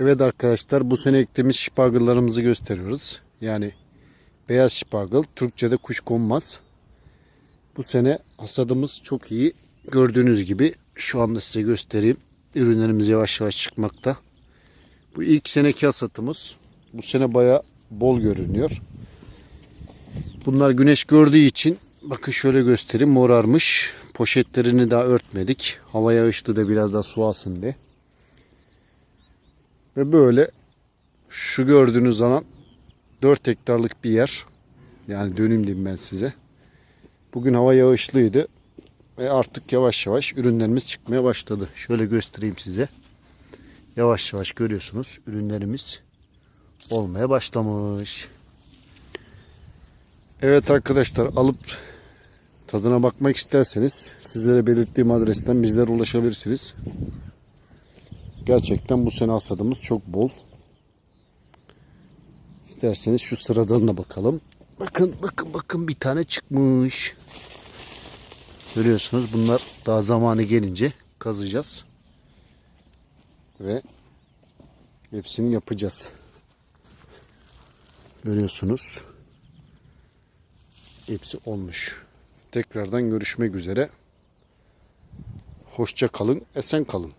Evet arkadaşlar bu sene ektiğimiz şipargıllarımızı gösteriyoruz. Yani beyaz şipargıl Türkçe'de kuş konmaz. Bu sene hasadımız çok iyi. Gördüğünüz gibi şu anda size göstereyim. Ürünlerimiz yavaş yavaş çıkmakta. Bu ilk seneki hasatımız. Bu sene baya bol görünüyor. Bunlar güneş gördüğü için bakın şöyle göstereyim morarmış. Poşetlerini daha örtmedik. Hava yağışlı da biraz daha su alsın diye. Ve böyle şu gördüğünüz alan 4 hektarlık bir yer. Yani dönüm diyeyim ben size. Bugün hava yağışlıydı. Ve artık yavaş yavaş ürünlerimiz çıkmaya başladı. Şöyle göstereyim size. Yavaş yavaş görüyorsunuz ürünlerimiz olmaya başlamış. Evet arkadaşlar alıp tadına bakmak isterseniz sizlere belirttiğim adresten bizlere ulaşabilirsiniz. Gerçekten bu sene hasadımız çok bol. İsterseniz şu sıradan da bakalım. Bakın bakın bakın bir tane çıkmış. Görüyorsunuz bunlar daha zamanı gelince kazıyacağız. Ve hepsini yapacağız. Görüyorsunuz. Hepsi olmuş. Tekrardan görüşmek üzere. Hoşça kalın, esen kalın.